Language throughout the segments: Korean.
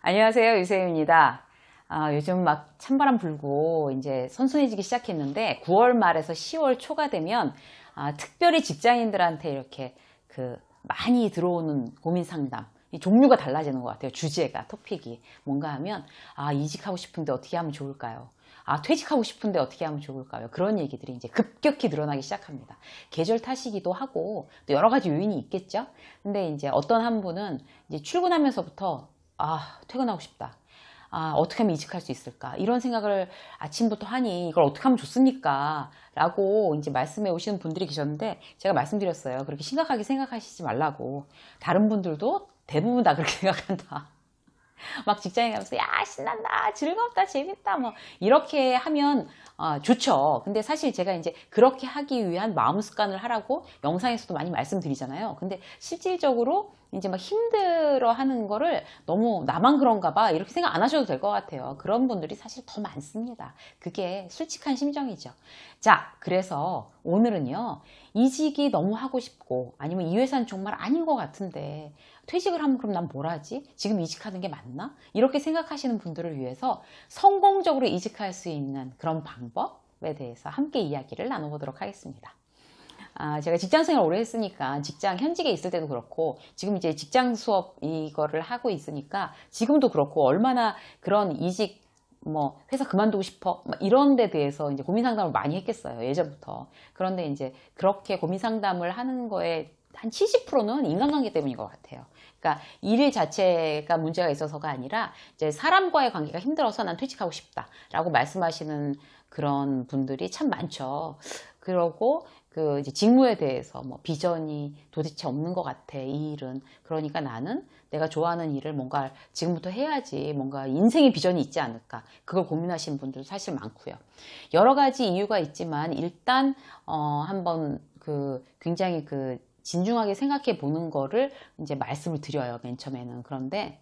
안녕하세요. 유세윤입니다. 아, 요즘 막 찬바람 불고 이제 선선해지기 시작했는데 9월 말에서 10월 초가 되면 아, 특별히 직장인들한테 이렇게 그 많이 들어오는 고민 상담 이 종류가 달라지는 것 같아요. 주제가 토픽이 뭔가 하면 아 이직하고 싶은데 어떻게 하면 좋을까요? 아 퇴직하고 싶은데 어떻게 하면 좋을까요? 그런 얘기들이 이제 급격히 늘어나기 시작합니다. 계절 탓이기도 하고 또 여러 가지 요인이 있겠죠. 근데 이제 어떤 한 분은 이제 출근하면서부터 아 퇴근하고 싶다. 아, 어떻게 하면 이직할 수 있을까? 이런 생각을 아침부터 하니 이걸 어떻게 하면 좋습니까? 라고 이제 말씀해 오시는 분들이 계셨는데 제가 말씀드렸어요. 그렇게 심각하게 생각하시지 말라고. 다른 분들도 대부분 다 그렇게 생각한다. 막 직장에 가면서 야 신난다 즐겁다 재밌다 뭐 이렇게 하면 어, 좋죠 근데 사실 제가 이제 그렇게 하기 위한 마음 습관을 하라고 영상에서도 많이 말씀드리잖아요 근데 실질적으로 이제 막 힘들어 하는 거를 너무 나만 그런가 봐 이렇게 생각 안 하셔도 될 것 같아요 그런 분들이 사실 더 많습니다 그게 솔직한 심정이죠 자 그래서 오늘은요 이직이 너무 하고 싶고 아니면 이 회사는 정말 아닌 것 같은데 퇴직을 하면 그럼 난 뭘 하지? 지금 이직하는 게 맞나? 이렇게 생각하시는 분들을 위해서 성공적으로 이직할 수 있는 그런 방법에 대해서 함께 이야기를 나눠보도록 하겠습니다. 아, 제가 직장 생활 오래 했으니까 직장 현직에 있을 때도 그렇고 지금 이제 직장 수업 이거를 하고 있으니까 지금도 그렇고 얼마나 그런 이직 뭐 회사 그만두고 싶어 막 이런 데 대해서 이제 고민 상담을 많이 했겠어요 예전부터 그런데 이제 그렇게 고민 상담을 하는 거에 한 70%는 인간관계 때문인 것 같아요. 그러니까 일 자체가 문제가 있어서가 아니라 이제 사람과의 관계가 힘들어서 난 퇴직하고 싶다 라고 말씀하시는 그런 분들이 참 많죠. 그러고 그 이제 직무에 대해서 뭐 비전이 도대체 없는 것 같아 이 일은. 그러니까 나는 내가 좋아하는 일을 뭔가 지금부터 해야지 뭔가 인생의 비전이 있지 않을까. 그걸 고민하시는 분들 사실 많고요. 여러 가지 이유가 있지만 일단 어 한번 그 굉장히 그 진중하게 생각해 보는 거를 이제 말씀을 드려요 맨 처음에는. 그런데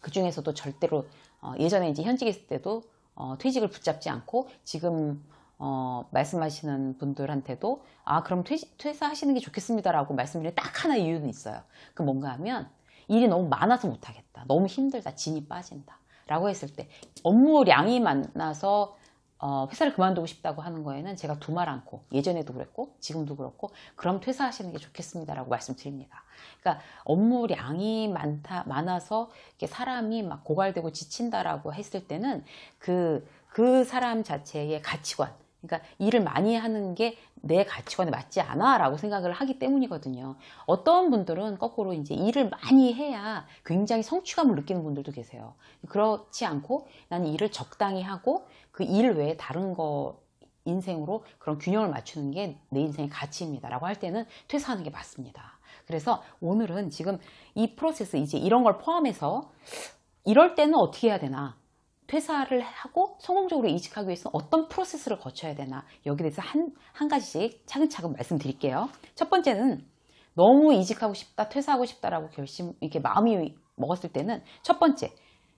그 중에서도 절대로 어 예전에 이제 현직에 있을 때도 어 퇴직을 붙잡지 않고 지금 어, 말씀하시는 분들한테도 아 그럼 퇴, 퇴사 하시는 게 좋겠습니다라고 말씀드리는 딱 하나 이유는 있어요. 그 뭔가 하면 일이 너무 많아서 못하겠다. 너무 힘들다. 진이 빠진다. 라고 했을 때 업무량이 많아서 어, 회사를 그만두고 싶다고 하는 거에는 제가 두 말 않고 예전에도 그랬고 지금도 그렇고 그럼 퇴사하시는 게 좋겠습니다라고 말씀드립니다. 그러니까 업무량이 많다 많아서 사람이 막 고갈되고 지친다라고 했을 때는 그그 사람 자체의 가치관 그러니까 일을 많이 하는 게 내 가치관에 맞지 않아 라고 생각을 하기 때문이거든요. 어떤 분들은 거꾸로 이제 일을 많이 해야 굉장히 성취감을 느끼는 분들도 계세요. 그렇지 않고 나는 일을 적당히 하고 그 일 외에 다른 거 인생으로 그런 균형을 맞추는 게 내 인생의 가치입니다. 라고 할 때는 퇴사하는 게 맞습니다. 그래서 오늘은 지금 이 프로세스 이제 이런 걸 포함해서 이럴 때는 어떻게 해야 되나 퇴사를 하고 성공적으로 이직하기 위해서 어떤 프로세스를 거쳐야 되나 여기에 대해서 한, 한 가지씩 차근차근 말씀드릴게요. 첫 번째는 너무 이직하고 싶다, 퇴사하고 싶다라고 결심, 이렇게 마음이 먹었을 때는 첫 번째,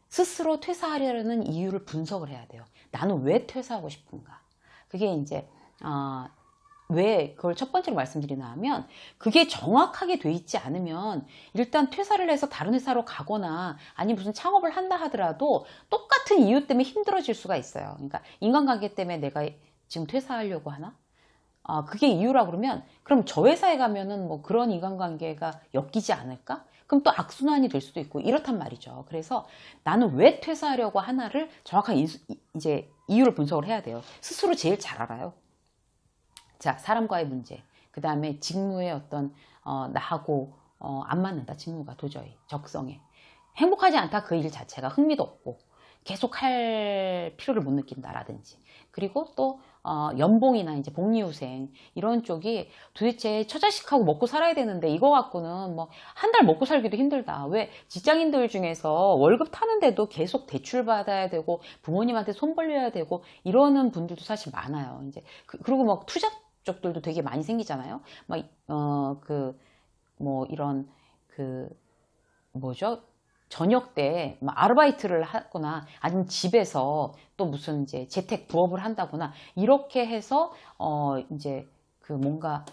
스스로 퇴사하려는 이유를 분석을 해야 돼요. 나는 왜 퇴사하고 싶은가? 그게 이제, 어, 왜 그걸 첫 번째로 말씀드리나 하면 그게 정확하게 돼 있지 않으면 일단 퇴사를 해서 다른 회사로 가거나 아니 무슨 창업을 한다 하더라도 똑같은 이유 때문에 힘들어질 수가 있어요. 그러니까 인간관계 때문에 내가 지금 퇴사하려고 하나? 아, 그게 이유라 그러면 그럼 저 회사에 가면은 뭐 그런 인간관계가 엮이지 않을까? 그럼 또 악순환이 될 수도 있고 이렇단 말이죠. 그래서 나는 왜 퇴사하려고 하나를 정확한 인수, 이제 이유를 분석을 해야 돼요. 스스로 제일 잘 알아요. 자, 사람과의 문제. 그 다음에 직무의 어떤, 어, 나하고, 어, 안 맞는다. 직무가 도저히. 적성에. 행복하지 않다. 그 일 자체가 흥미도 없고. 계속 할 필요를 못 느낀다라든지. 그리고 또, 어, 연봉이나 이제 복리후생. 이런 쪽이 도대체 처자식하고 먹고 살아야 되는데 이거 갖고는 뭐, 한 달 먹고 살기도 힘들다. 왜 직장인들 중에서 월급 타는데도 계속 대출 받아야 되고, 부모님한테 손 벌려야 되고, 이러는 분들도 사실 많아요. 이제, 그, 그리고 막 투자 쪽들도 되게 많이 생기잖아요. 막, 어, 그, 뭐, 이런, 그, 뭐죠? 저녁 때 아르바이트를 하거나 아니면 집에서 또 무슨 이제 재택 부업을 한다거나 이렇게 해서, 어, 이제 그 뭔가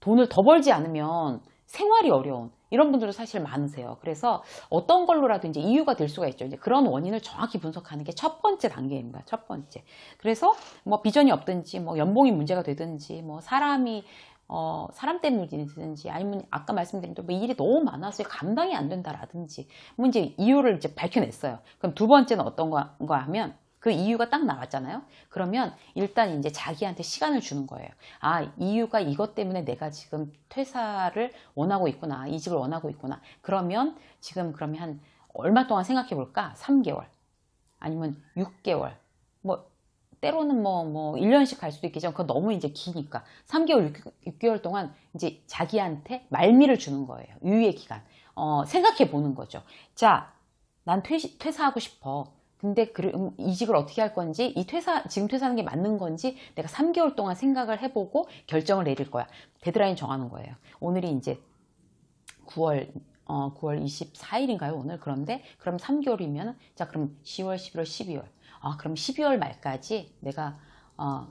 돈을 더 벌지 않으면 생활이 어려운 이런 분들도 사실 많으세요. 그래서 어떤 걸로라도 이제 이유가 될 수가 있죠. 이제 그런 원인을 정확히 분석하는 게 첫 번째 단계입니다. 첫 번째. 그래서 뭐 비전이 없든지, 뭐 연봉이 문제가 되든지, 뭐 사람이 어, 사람 때문이든지 아니면 아까 말씀드린 대로 뭐 일이 너무 많아서 감당이 안 된다라든지 뭐 이제 이유를 이제 밝혀냈어요. 그럼 두 번째는 어떤 거, 거 하면 그 이유가 딱 나왔잖아요. 그러면 일단 이제 자기한테 시간을 주는 거예요. 아, 이유가 이것 때문에 내가 지금 퇴사를 원하고 있구나. 이직을 원하고 있구나. 그러면 지금 그러면 한 얼마 동안 생각해 볼까? 3개월. 아니면 6개월. 뭐 때로는 뭐, 뭐, 1년씩 갈 수도 있겠지만, 그건 너무 이제 기니까. 3개월, 6, 개월 동안 이제 자기한테 말미를 주는 거예요. 유예 기간. 어, 생각해 보는 거죠. 자, 난 퇴, 퇴사하고 싶어. 근데 그, 음, 이직을 어떻게 할 건지, 이 퇴사, 지금 퇴사하는 게 맞는 건지, 내가 3개월 동안 생각을 해보고 결정을 내릴 거야. 데드라인 정하는 거예요. 오늘이 이제 9월, 어, 9월 24일인가요, 오늘? 그런데, 그럼 3개월이면, 자, 그럼 10월, 11월, 12월. 아, 그럼 12월 말까지 내가 어,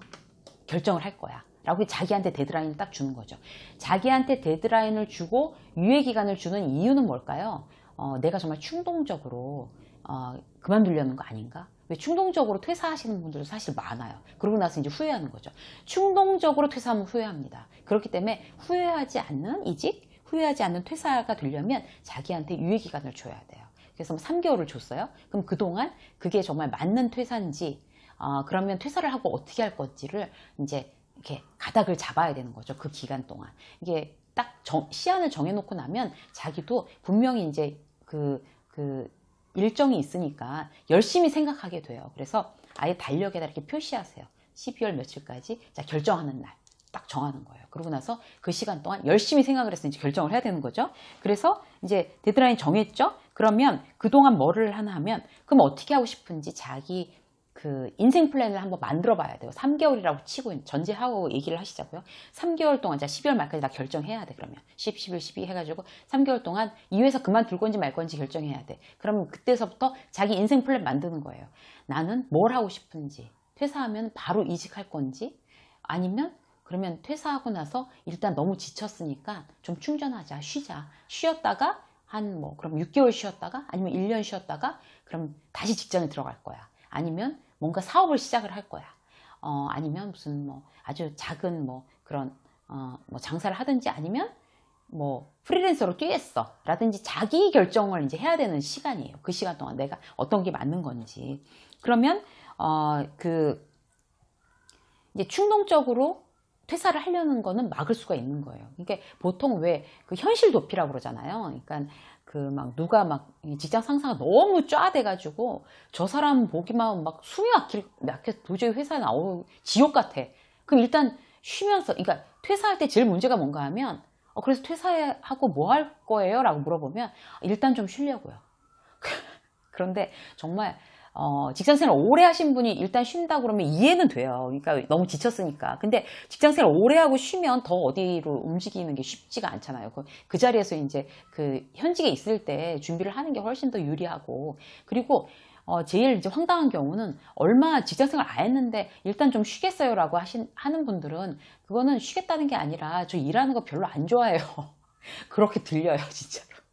결정을 할 거야. 라고 자기한테 데드라인을 딱 주는 거죠. 자기한테 데드라인을 주고 유예 기간을 주는 이유는 뭘까요? 어, 내가 정말 충동적으로 어, 그만두려는 거 아닌가? 왜 충동적으로 퇴사하시는 분들도 사실 많아요. 그러고 나서 이제 후회하는 거죠. 충동적으로 퇴사하면 후회합니다. 그렇기 때문에 후회하지 않는 이직, 후회하지 않는 퇴사가 되려면 자기한테 유예 기간을 줘야 돼요. 그래서 3개월을 뭐 줬어요. 그럼 그동안 그게 정말 맞는 퇴사인지, 어, 그러면 퇴사를 하고 어떻게 할 건지를 이제 이렇게 가닥을 잡아야 되는 거죠. 그 기간 동안. 이게 딱 정, 시한을 정해놓고 나면 자기도 분명히 이제 그, 그 일정이 있으니까 열심히 생각하게 돼요. 그래서 아예 달력에다 이렇게 표시하세요. 12월 며칠까지 자, 결정하는 날. 딱 정하는 거예요. 그러고 나서 그 시간 동안 열심히 생각을 해서 이제 결정을 해야 되는 거죠. 그래서 이제 데드라인 정했죠? 그러면 그동안 뭐를 하나 하면 그럼 어떻게 하고 싶은지 자기 그 인생 플랜을 한번 만들어 봐야 돼요. 3개월이라고 치고 전제하고 얘기를 하시자고요. 3개월 동안 자 12월 말까지 다 결정해야 돼. 그러면 10, 11, 12 해가지고 3개월 동안 이 회사 그만둘 건지 말 건지 결정해야 돼. 그러면 그때서부터 자기 인생 플랜 만드는 거예요. 나는 뭘 하고 싶은지 퇴사하면 바로 이직할 건지 아니면 그러면 퇴사하고 나서 일단 너무 지쳤으니까 좀 충전하자, 쉬자. 쉬었다가 한 뭐 그럼 6개월 쉬었다가 아니면 1년 쉬었다가 그럼 다시 직장에 들어갈 거야. 아니면 뭔가 사업을 시작을 할 거야. 어, 아니면 무슨 뭐 아주 작은 뭐 그런 어, 뭐 장사를 하든지 아니면 뭐 프리랜서로 뛰겠어 라든지 자기 결정을 이제 해야 되는 시간이에요. 그 시간 동안 내가 어떤 게 맞는 건지. 그러면 어, 그 이제 충동적으로 퇴사를 하려는 거는 막을 수가 있는 거예요. 그러니까 보통 왜 그 현실 도피라고 그러잖아요. 그러니까 그 막 누가 막 직장 상사가 너무 쫙돼가지고 저 사람 보기만 막 숨이 막힐, 막혀 도저히 회사에 나오 지옥 같아. 그럼 일단 쉬면서, 그러니까 퇴사할 때 제일 문제가 뭔가 하면 어, 그래서 퇴사하고 뭐 할 거예요? 라고 물어보면 일단 좀 쉬려고요. 그런데 정말 어, 직장생활 오래 하신 분이 일단 쉰다 그러면 이해는 돼요. 그러니까 너무 지쳤으니까. 근데 직장생활 오래 하고 쉬면 더 어디로 움직이는 게 쉽지가 않잖아요. 그, 그 자리에서 이제 그 현직에 있을 때 준비를 하는 게 훨씬 더 유리하고. 그리고 어, 제일 이제 황당한 경우는 얼마 직장생활 안 했는데 일단 좀 쉬겠어요 라고 하신, 하는 분들은 그거는 쉬겠다는 게 아니라 저 일하는 거 별로 안 좋아해요. 그렇게 들려요, 진짜로.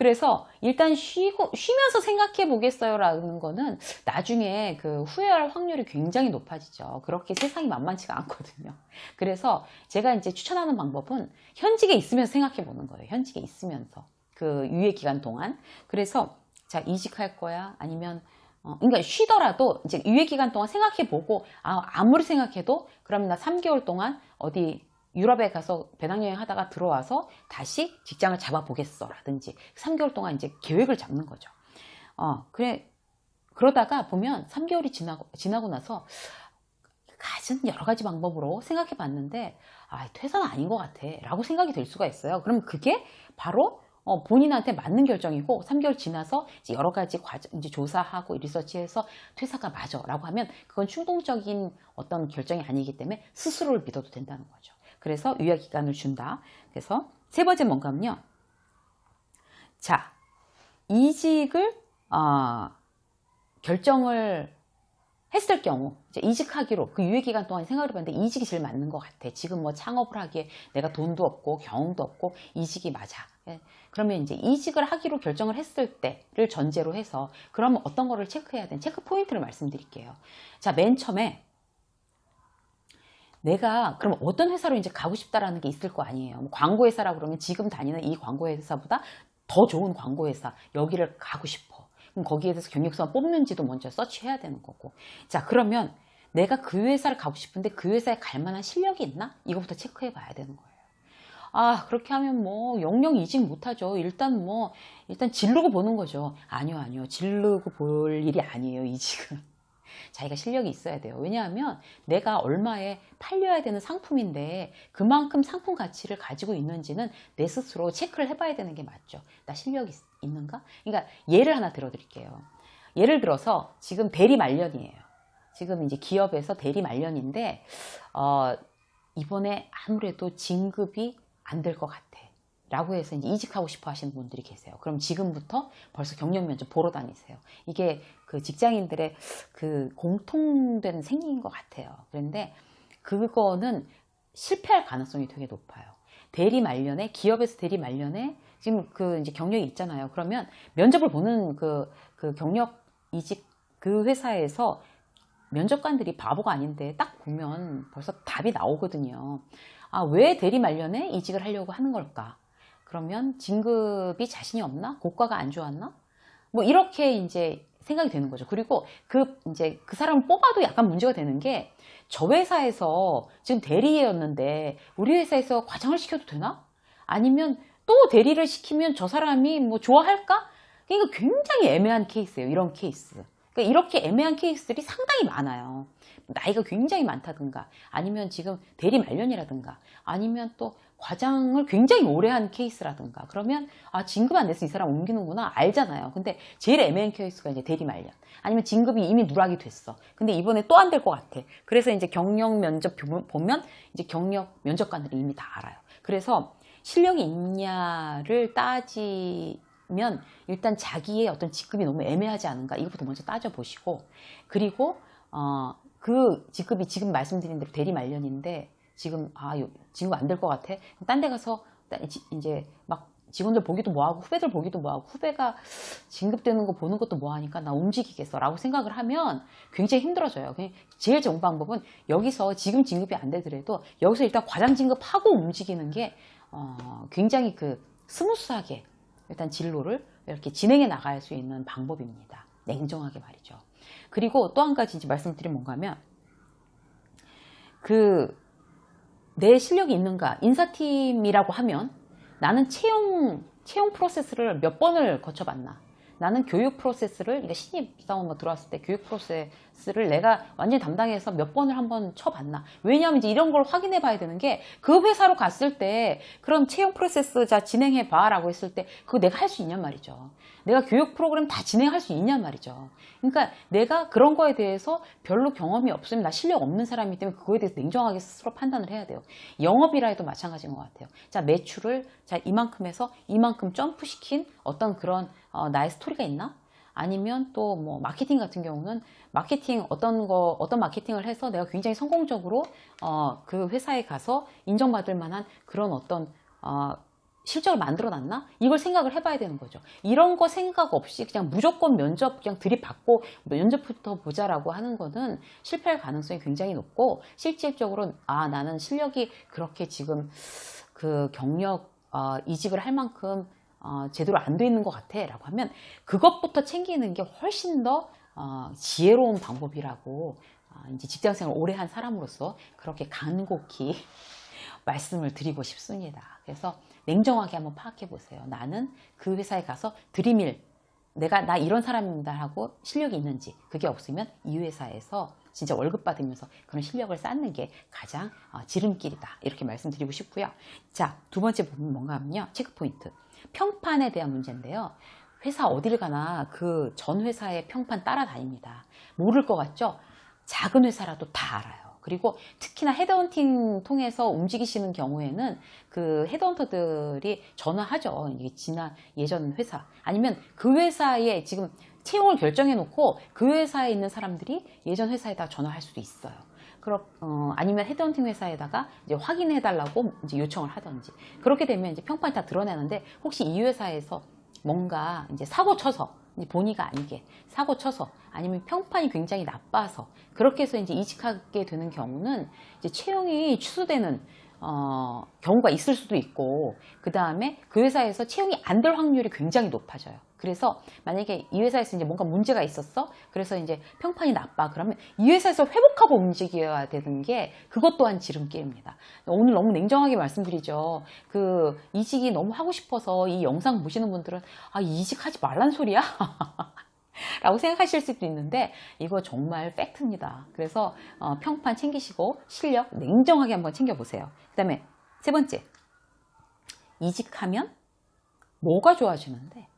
그래서 일단 쉬고 쉬면서 생각해 보겠어요라는 거는 나중에 그 후회할 확률이 굉장히 높아지죠. 그렇게 세상이 만만치가 않거든요. 그래서 제가 이제 추천하는 방법은 현직에 있으면서 생각해 보는 거예요. 현직에 있으면서 그 유예 기간 동안. 그래서 자 이직할 거야 아니면 어, 그러니까 쉬더라도 이제 유예 기간 동안 생각해 보고 아, 아무리 생각해도 그럼 나 3개월 동안 어디 유럽에 가서 배낭여행 하다가 들어와서 다시 직장을 잡아보겠어. 라든지 3개월 동안 이제 계획을 잡는 거죠. 어, 그래, 그러다가 보면 3개월이 지나고, 지나고 나서 가진 여러 가지 방법으로 생각해 봤는데, 아, 퇴사는 아닌 것 같아. 라고 생각이 될 수가 있어요. 그럼 그게 바로 어, 본인한테 맞는 결정이고 3개월 지나서 여러 가지 과정 이제 조사하고 리서치해서 퇴사가 맞아 라고 하면 그건 충동적인 어떤 결정이 아니기 때문에 스스로를 믿어도 된다는 거죠. 그래서 유예 기간을 준다. 그래서 세 번째 뭔가면요. 자, 이직을 어, 결정을 했을 경우 이직하기로 그 유예 기간 동안 생각을 해봤는데 이직이 제일 맞는 것 같아. 지금 뭐 창업을 하기에 내가 돈도 없고 경험도 없고 이직이 맞아. 예, 그러면 이제 이직을 하기로 결정을 했을 때를 전제로 해서 그러면 어떤 거를 체크해야 되는 체크 포인트를 말씀드릴게요. 자, 맨 처음에 내가 그럼 어떤 회사로 이제 가고 싶다라는 게 있을 거 아니에요. 뭐 광고 회사라 그러면 지금 다니는 이 광고 회사보다 더 좋은 광고 회사 여기를 가고 싶어. 그럼 거기에 대해서 경력서만 뽑는지도 먼저 서치해야 되는 거고. 자, 그러면 내가 그 회사를 가고 싶은데 그 회사에 갈 만한 실력이 있나? 이거부터 체크해 봐야 되는 거예요. 아, 그렇게 하면 뭐 영영 이직 못하죠. 일단 뭐 일단 질르고 보는 거죠. 아니요, 아니요. 질르고 볼 일이 아니에요, 이직은. 자기가 실력이 있어야 돼요. 왜냐하면 내가 얼마에 팔려야 되는 상품인데 그만큼 상품 가치를 가지고 있는지는 내 스스로 체크를 해봐야 되는 게 맞죠. 나 실력이 있- 있는가? 그러니까 예를 하나 들어드릴게요. 예를 들어서 지금 대리 말년이에요. 지금 이제 기업에서 대리 말년인데 어, 이번에 아무래도 진급이 안 될 것 같아. 라고 해서 이제 이직하고 싶어 하시는 분들이 계세요. 그럼 지금부터 벌써 경력 면접 보러 다니세요. 이게 그 직장인들의 그 공통된 생각인 것 같아요. 그런데 그거는 실패할 가능성이 되게 높아요. 대리 말년에 기업에서 대리 말년에 지금 그 이제 경력이 있잖아요. 그러면 면접을 보는 그, 그 경력 이직 그 회사에서 면접관들이 바보가 아닌데 딱 보면 벌써 답이 나오거든요. 아, 왜 대리 말년에 이직을 하려고 하는 걸까? 그러면 진급이 자신이 없나? 고과가 안 좋았나? 뭐 이렇게 이제 생각이 되는 거죠. 그리고 그 이제 그 사람을 뽑아도 약간 문제가 되는 게 저 회사에서 지금 대리였는데 우리 회사에서 과장을 시켜도 되나? 아니면 또 대리를 시키면 저 사람이 뭐 좋아할까? 그러니까 굉장히 애매한 케이스예요. 이런 케이스. 그러니까 이렇게 애매한 케이스들이 상당히 많아요. 나이가 굉장히 많다든가, 아니면 지금 대리 말년이라든가, 아니면 또 과장을 굉장히 오래 한 케이스라든가, 그러면, 아, 진급 안 돼서 이 사람 옮기는구나, 알잖아요. 근데 제일 애매한 케이스가 이제 대리 말년. 아니면 진급이 이미 누락이 됐어. 근데 이번에 또 안 될 것 같아. 그래서 이제 경력 면접 보면, 이제 경력 면접관들이 이미 다 알아요. 그래서 실력이 있냐를 따지 면 일단 자기의 어떤 직급이 너무 애매하지 않은가 이것부터 먼저 따져보시고 그리고 어, 그 직급이 지금 말씀드린 대로 대리 말년인데 지금 아 요- 지금 안 될 것 같아 딴 데 가서 이제 막 직원들 보기도 뭐하고 후배들 보기도 뭐하고 후배가 진급되는 거 보는 것도 뭐하니까 나 움직이겠어 라고 생각을 하면 굉장히 힘들어져요 제일 좋은 방법은 여기서 지금 진급이 안 되더라도 여기서 일단 과장 진급하고 움직이는 게 어, 굉장히 그 스무스하게 일단 진로를 이렇게 진행해 나갈 수 있는 방법입니다. 냉정하게 말이죠. 그리고 또 한 가지 이제 말씀드리면 뭔가 하면 그 내 실력이 있는가? 인사팀이라고 하면 나는 채용 채용 프로세스를 몇 번을 거쳐봤나? 나는 교육 프로세스를 그러니까 신입 사원 뭐 들어왔을 때 교육 프로세스를 내가 완전히 담당해서 몇 번을 한번 쳐봤나? 왜냐하면 이제 이런 걸 확인해 봐야 되는 게 그 회사로 갔을 때 그럼 채용 프로세스 자 진행해 봐 라고 했을 때 그거 내가 할 수 있냔 말이죠 내가 교육 프로그램 다 진행할 수 있냔 말이죠. 그러니까 내가 그런 거에 대해서 별로 경험이 없으면 나 실력 없는 사람이기 때문에 그거에 대해서 냉정하게 스스로 판단을 해야 돼요. 영업이라 해도 마찬가지인 것 같아요. 자 매출을 자 이만큼 해서 이만큼 점프시킨 어떤 그런 어, 나의 스토리가 있나? 아니면 또 뭐 마케팅 같은 경우는 마케팅 어떤 거 어떤 마케팅을 해서 내가 굉장히 성공적으로 어, 그 회사에 가서 인정받을 만한 그런 어떤 어, 실적을 만들어 놨나? 이걸 생각을 해봐야 되는 거죠. 이런 거 생각 없이 그냥 무조건 면접 그냥 들이받고 면접부터 보자라고 하는 거는 실패할 가능성이 굉장히 높고 실질적으로 아 나는 실력이 그렇게 지금 그 경력 어, 이직을 할 만큼 어, 제대로 안 돼 있는 것 같아 라고 하면 그것부터 챙기는 게 훨씬 더 어, 지혜로운 방법이라고 어, 이제 직장생활 오래 한 사람으로서 그렇게 간곡히 말씀을 드리고 싶습니다. 그래서 냉정하게 한번 파악해 보세요. 나는 그 회사에 가서 드림일 내가 나 이런 사람입니다 하고 실력이 있는지 그게 없으면 이 회사에서 진짜 월급 받으면서 그런 실력을 쌓는 게 가장 어, 지름길이다 이렇게 말씀드리고 싶고요. 자두 번째 부분 뭔가 하면요 체크 포인트 평판에 대한 문제인데요. 회사 어딜 가나 그 전 회사의 평판 따라다닙니다. 모를 것 같죠? 작은 회사라도 다 알아요. 그리고 특히나 헤드헌팅 통해서 움직이시는 경우에는 그 헤드헌터들이 전화하죠. 지난 예전 회사 아니면 그 회사에 지금 채용을 결정해 놓고 그 회사에 있는 사람들이 예전 회사에다 전화할 수도 있어요. 그렇, 어, 아니면 헤드헌팅 회사에다가 이제 확인해 달라고 이제 요청을 하든지. 그렇게 되면 이제 평판이 다 드러나는데 혹시 이 회사에서 뭔가 이제 사고 쳐서 본의가 아니게 사고 쳐서 아니면 평판이 굉장히 나빠서 그렇게 해서 이제 이직하게 되는 경우는 이제 채용이 취소되는 어, 경우가 있을 수도 있고 그 다음에 그 회사에서 채용이 안 될 확률이 굉장히 높아져요. 그래서 만약에 이 회사에서 이제 뭔가 문제가 있었어. 그래서 이제 평판이 나빠. 그러면 이 회사에서 회복하고 움직여야 되는 게 그것 또한 지름길입니다. 오늘 너무 냉정하게 말씀드리죠. 그 이직이 너무 하고 싶어서 이 영상 보시는 분들은 아 이직하지 말란 소리야. 라고 생각하실 수도 있는데 이거 정말 팩트입니다. 그래서 어, 평판 챙기시고 실력 냉정하게 한번 챙겨보세요. 그 다음에 세 번째 이직하면 뭐가 좋아지는데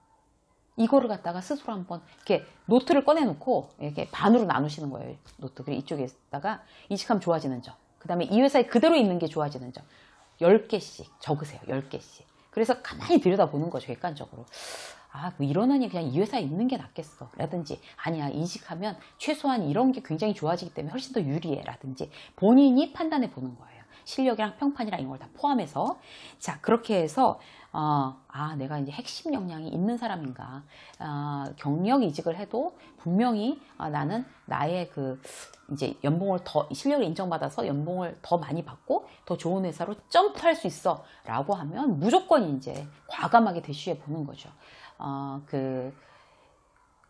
이거를 갖다가 스스로 한번 이렇게 노트를 꺼내놓고 이렇게 반으로 나누시는 거예요. 노트. 그리고 이쪽에다가 이직하면 좋아지는 점. 그 다음에 이 회사에 그대로 있는 게 좋아지는 점. 10개씩 적으세요. 10개씩. 그래서 가만히 들여다보는 거죠. 객관적으로. 아, 뭐 이러느니 그냥 이 회사에 있는 게 낫겠어. 라든지, 아니야, 이직하면 최소한 이런 게 굉장히 좋아지기 때문에 훨씬 더 유리해. 라든지, 본인이 판단해 보는 거예요. 실력이랑 평판이랑 이런 걸 다 포함해서. 자, 그렇게 해서, 어, 아, 내가 이제 핵심 역량이 있는 사람인가. 아, 경력 이직을 해도 분명히 아, 나는 나의 그, 이제 연봉을 더, 실력을 인정받아서 연봉을 더 많이 받고 더 좋은 회사로 점프할 수 있어. 라고 하면 무조건 이제 과감하게 대쉬해 보는 거죠. 어, 그,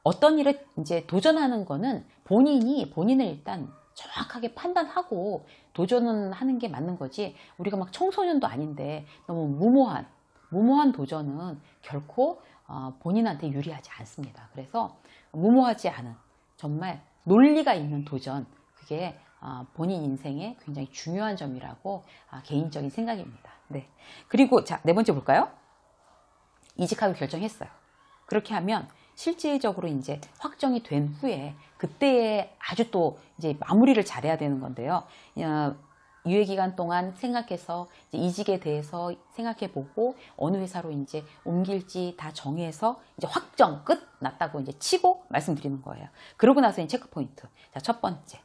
어떤 일에 이제 도전하는 거는 본인이 본인을 일단 정확하게 판단하고 도전은 하는 게 맞는 거지. 우리가 막 청소년도 아닌데 너무 무모한, 무모한 도전은 결코 어, 본인한테 유리하지 않습니다. 그래서 무모하지 않은 정말 논리가 있는 도전, 그게 어, 본인 인생에 굉장히 중요한 점이라고 아, 개인적인 생각입니다. 네. 그리고 자, 네 번째 볼까요? 이직하기로 결정했어요. 그렇게 하면 실질적으로 이제 확정이 된 후에 그때에 아주 또 이제 마무리를 잘해야 되는 건데요. 어, 유예 기간 동안 생각해서 이직에 대해서 생각해 보고 어느 회사로 이제 옮길지 다 정해서 이제 확정 끝 났다고 이제 치고 말씀드리는 거예요. 그러고 나서 체크 포인트. 자, 첫 번째.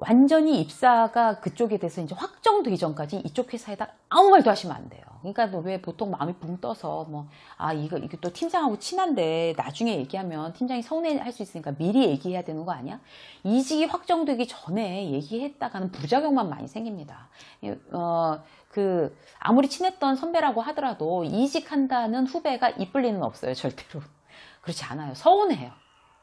완전히 입사가 그쪽에 대해서 이제 확정되기 전까지 이쪽 회사에다 아무 말도 하시면 안 돼요. 그러니까 왜 보통 마음이 붕 떠서 뭐, 아, 이거, 이거 또 팀장하고 친한데 나중에 얘기하면 팀장이 서운해 할 수 있으니까 미리 얘기해야 되는 거 아니야? 이직이 확정되기 전에 얘기했다가는 부작용만 많이 생깁니다. 어, 그, 아무리 친했던 선배라고 하더라도 이직한다는 후배가 이쁠 리는 없어요, 절대로. 그렇지 않아요. 서운해요.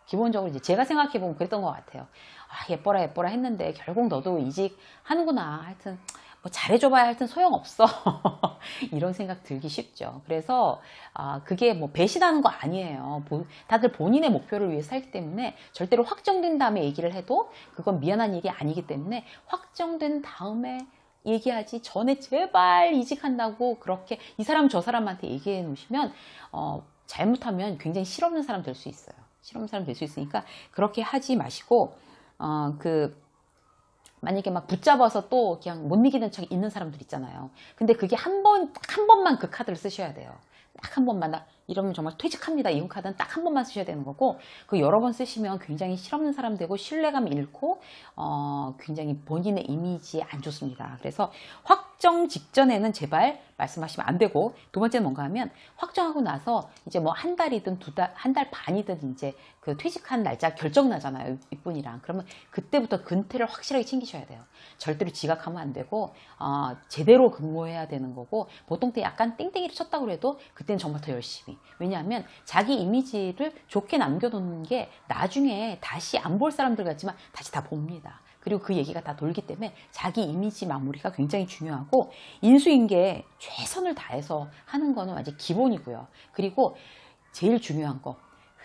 기본적으로 이제 제가 생각해 보면 그랬던 것 같아요. 아, 예뻐라, 예뻐라 했는데 결국 너도 이직 하는구나. 하여튼, 뭐 잘해줘봐야 하여튼 소용없어. 이런 생각 들기 쉽죠. 그래서, 아, 그게 뭐 배신하는 거 아니에요. 보- 다들 본인의 목표를 위해 살기 때문에 절대로 확정된 다음에 얘기를 해도 그건 미안한 일이 아니기 때문에 확정된 다음에 얘기하지 전에 제발 이직한다고 그렇게 이 사람 저 사람한테 얘기해 놓으시면, 어, 잘못하면 굉장히 실없는 사람 될 수 있어요. 실없는 사람 될 수 있으니까 그렇게 하지 마시고, 어, 그, 만약에 막 붙잡아서 또 그냥 못 이기는 척 있는 사람들 있잖아요. 근데 그게 한 번, 딱한 번만 그 카드를 쓰셔야 돼요. 딱 한 번만, 나 이러면 정말 퇴직합니다. 이런 카드는 딱 한 번만 쓰셔야 되는 거고, 그 여러 번 쓰시면 굉장히 실없는 사람 되고, 신뢰감 잃고, 어, 굉장히 본인의 이미지에 안 좋습니다. 그래서 확 정 직전에는 제발 말씀하시면 안 되고, 두 번째는 뭔가 하면, 확정하고 나서 이제 뭐 한 달이든 두 달, 한 달 반이든 이제 그 퇴직한 날짜 결정 나잖아요. 이분이랑. 그러면 그때부터 근태를 확실하게 챙기셔야 돼요. 절대로 지각하면 안 되고, 어, 제대로 근무해야 되는 거고, 보통 때 약간 땡땡이를 쳤다고 해도 그때는 정말 더 열심히. 왜냐하면 자기 이미지를 좋게 남겨놓는 게 나중에 다시 안 볼 사람들 같지만 다시 다 봅니다. 그리고 그 얘기가 다 돌기 때문에 자기 이미지 마무리가 굉장히 중요하고 인수인계 최선을 다해서 하는 거는 완전 기본이고요. 그리고 제일 중요한 거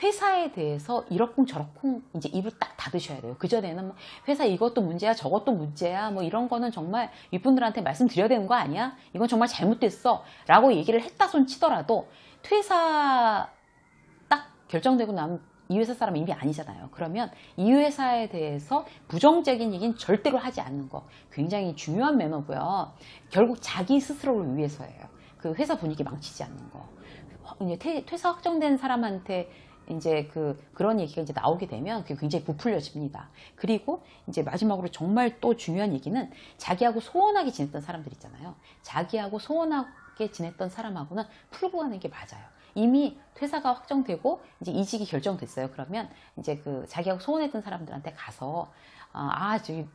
회사에 대해서 이러쿵 저러쿵 이제 입을 딱 닫으셔야 돼요. 그전에는 뭐 회사 이것도 문제야 저것도 문제야 뭐 이런 거는 정말 윗분들한테 말씀드려야 되는 거 아니야? 이건 정말 잘못됐어 라고 얘기를 했다 손 치더라도 퇴사 딱 결정되고 나면 이 회사 사람 이미 아니잖아요. 그러면 이 회사에 대해서 부정적인 얘기는 절대로 하지 않는 거 굉장히 중요한 매너고요. 결국 자기 스스로를 위해서예요. 그 회사 분위기 망치지 않는 거. 이제 퇴, 퇴사 확정된 사람한테 이제 그 그런 얘기가 이제 나오게 되면 그게 굉장히 부풀려집니다. 그리고 이제 마지막으로 정말 또 중요한 얘기는 자기하고 소원하게 지냈던 사람들 있잖아요. 자기하고 소원하게 지냈던 사람하고는 풀고 가는 게 맞아요. 이미 퇴사가 확정되고 이제 이직이 결정됐어요. 그러면 이제 그 자기하고 소원했던 사람들한테 가서 아, 아 저기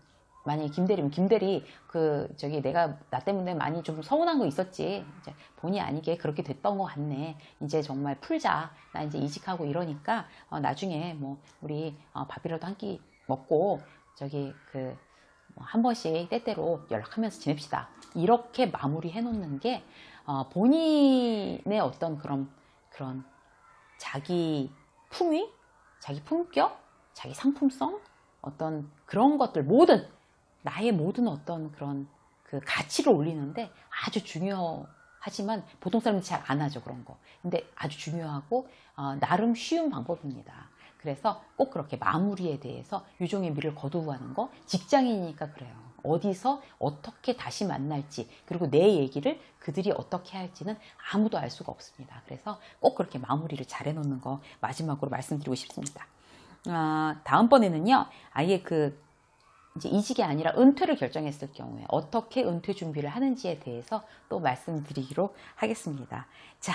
만약에 김대리면 김대리 그 저기 내가 나 때문에 많이 좀 서운한 거 있었지. 이제 본의 아니게 그렇게 됐던 것 같네. 이제 정말 풀자. 나 이제 이직하고 이러니까 어, 나중에 뭐 우리 어, 밥이라도 한 끼 먹고 저기 그 한 번씩 때때로 연락하면서 지냅시다. 이렇게 마무리 해 놓는 게 어, 본인의 어떤 그런 그런 자기 품위 자기 품격 자기 상품성 어떤 그런 것들 모든 나의 모든 어떤 그런 그 가치를 올리는데 아주 중요하지만 보통 사람들이 잘 안 하죠 그런 거. 근데 아주 중요하고 어, 나름 쉬운 방법입니다. 그래서 꼭 그렇게 마무리에 대해서 유종의 미를 거두고 하는 거 직장인이니까 그래요. 어디서 어떻게 다시 만날지 그리고 내 얘기를 그들이 어떻게 할지는 아무도 알 수가 없습니다. 그래서 꼭 그렇게 마무리를 잘 해놓는 거 마지막으로 말씀드리고 싶습니다. 아, 다음번에는요 아예 그 이제 이직이 아니라 은퇴를 결정했을 경우에 어떻게 은퇴 준비를 하는지에 대해서 또 말씀드리기로 하겠습니다. 자,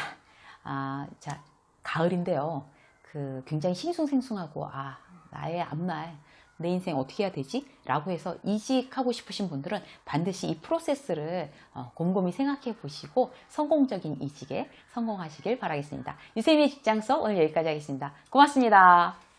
아, 자, 가을인데요. 그 굉장히 싱숭생숭하고, 아, 나의 앞날, 내 인생 어떻게 해야 되지? 라고 해서 이직하고 싶으신 분들은 반드시 이 프로세스를 어, 곰곰이 생각해 보시고 성공적인 이직에 성공하시길 바라겠습니다. 유세미의 직장 수업 오늘 여기까지 하겠습니다. 고맙습니다.